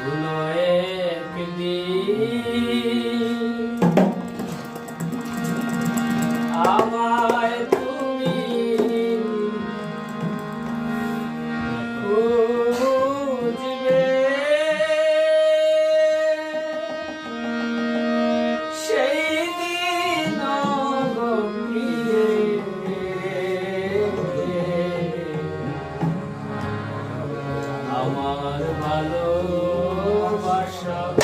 কোনো একদিন আমায় তুমি খুঁজবে সেই দিন আমার shall